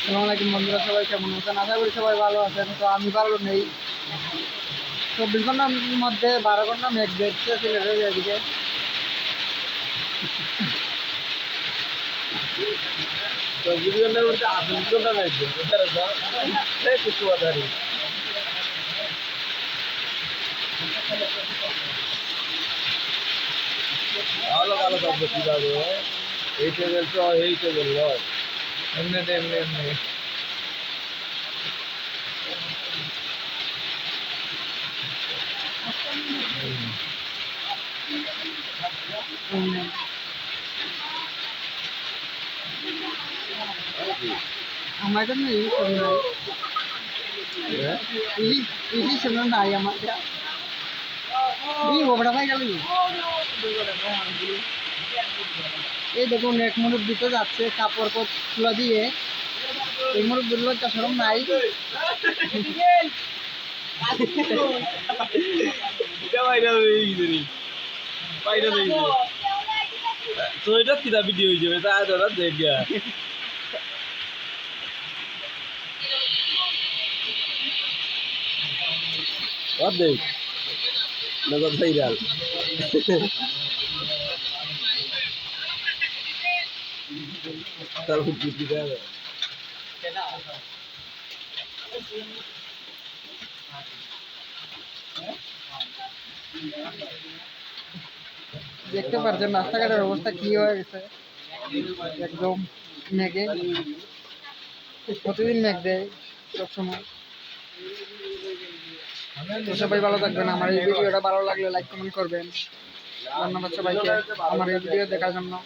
আসসালামু আলাইকুম বন্ধুরা সবাই কেমন আছেন আশা করি সবাই ভালো আছেন তো আমি ভালো নেই চব্বিশ ঘণ্টার মধ্যে বারো ঘণ্টা মেঘ দেখছে সিলেটের এদিকে চব্বিশ ঘণ্টার মধ্যে ঘণ্টা কিছু এই টেবিল তো এই টেবিল নয় এমনি এমনি এমনি উম, আমার জন্য এই শোন নাই এই এই শোন নাই আমার এই গোবরা এই দেখুন, এক মুরুখ দিতে যাচ্ছে, কাপড় তুলা দিয়ে। এই মুরুখ দিল সরম নাই। তো এটা কিতা ভিডিও হয়ে যাবে তা দাদা, দেখ দেখ নগদ ভাইরাল। তারপর জিপি দেখতে পাচ্ছেন রাস্তাঘাটের অবস্থা কি হয়ে গেছে? একদম মেঘে। প্রতিদিন মেঘ দেয় সবসময়। তো সবাই ভালো থাকবেন। আমার এই ভিডিওটা ভালো লাগলে লাইক কমেন্ট করবেন। ধন্যবাদ সবাইকে। আমার এই ভিডিও দেখার জন্য।